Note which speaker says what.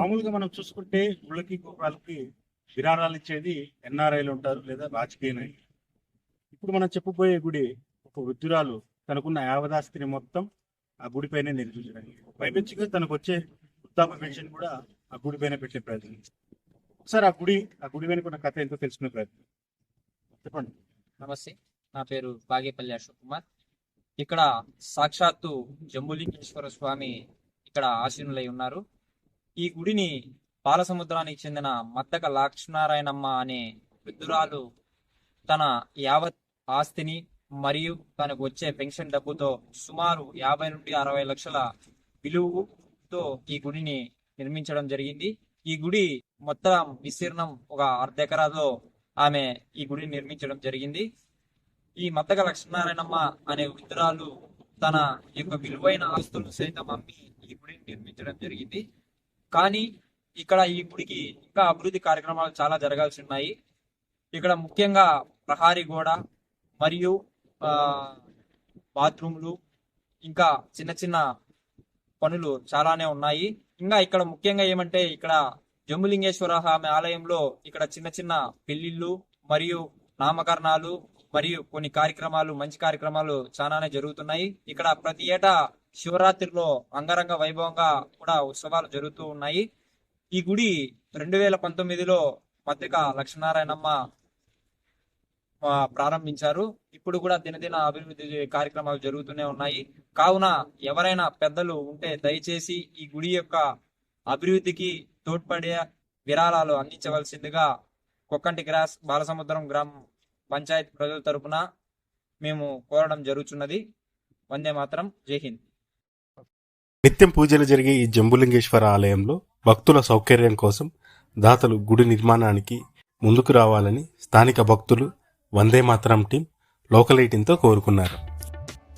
Speaker 1: మామూలుగా మనం చూసుకుంటే గుళ్ళకి గోపురాలకి విరాళాలు ఇచ్చేది ఎన్ఆర్ఐలు ఉంటారు లేదా రాజకీయ నాయకులు. ఇప్పుడు మనం చెప్పబోయే గుడి ఒక వృద్ధురాలు తనకున్న యావదాస్తిని మొత్తం ఆ గుడిపైనే నిర్మించడానికి. పైపెచ్చుగా తనకు వచ్చే ఉత్తాప పెన్షన్ కూడా ఆ గుడిపైన పెట్టే ప్రయత్నం. ఒకసారి ఆ గుడి ఆ గుడి వెనుక కథ ఎంతో తెలుసుకునే ప్రయత్నం. చెప్పండి.
Speaker 2: నమస్తే. నా పేరు బాగేపల్లి అశోక్ కుమార్. ఇక్కడ సాక్షాత్తు జంబులింగేశ్వర స్వామి ఇక్కడ ఆశీనులై ఉన్నారు. ఈ గుడిని పాలసముద్రానికి చెందిన మద్దక లక్ష్మీనారాయణమ్మ అనే వృద్ధురాలు తన యావత్ ఆస్తిని మరియు తనకు వచ్చే పెన్షన్ డబ్బుతో సుమారు యాభై నుండి అరవై లక్షల విలువతో ఈ గుడిని నిర్మించడం జరిగింది. ఈ గుడి మొత్తం విస్తీర్ణం ఒక అర్ధెకరాలో ఆమె ఈ గుడిని నిర్మించడం జరిగింది. ఈ మద్దక లక్ష్మీనారాయణమ్మ అనే వృద్ధురాలు తన యొక్క విలువైన ఆస్తులను సైతం అమ్మి ఈ గుడిని నిర్మించడం జరిగింది. కానీ ఇక్కడ ఇప్పటికి ఇంకా అభివృద్ధి కార్యక్రమాలు చాలా జరగాల్సి ఉన్నాయి ఇక్కడ ముఖ్యంగా ప్రహారీ గోడ మరియు బాత్రూమ్లు ఇంకా చిన్న చిన్న పనులు చాలానే ఉన్నాయి. ఇంకా ఇక్కడ ముఖ్యంగా ఏమంటే ఇక్కడ జమ్ములింగేశ్వర ఆమె ఆలయంలో ఇక్కడ చిన్న చిన్న పెళ్ళిళ్ళు మరియు నామకరణాలు మరియు కొన్ని కార్యక్రమాలు మంచి కార్యక్రమాలు చాలానే జరుగుతున్నాయి. ఇక్కడ ప్రతి ఏటా శివరాత్రిలో అంగరంగ వైభవంగా కూడా ఉత్సవాలు జరుగుతూ ఉన్నాయి. ఈ గుడి రెండు వేల పంతొమ్మిదిలో పత్రిక లక్ష్మీనారాయణమ్మ ప్రారంభించారు. ఇప్పుడు కూడా దినదిన అభివృద్ధి కార్యక్రమాలు జరుగుతూనే ఉన్నాయి. కావున ఎవరైనా పెద్దలు ఉంటే దయచేసి ఈ గుడి యొక్క అభివృద్ధికి తోడ్పడే విరాళాలు అందించవలసిందిగా కొక్కంటి గ్రాస్ బాలసముద్రం గ్రామం పంచాయత్ ప్రజల తరపున మేము కోరడం జరుగుతున్నది వందే మాత్రం. జై హింద్.
Speaker 3: నిత్యం పూజలు జరిగే ఈ జంబులింగేశ్వర ఆలయంలో భక్తుల సౌకర్యం కోసం దాతలు గుడి నిర్మాణానికి ముందుకు రావాలని స్థానిక భక్తులు వందే మాత్రం టీం లోకల్ ఎయిటీన్తో కోరుకున్నారు.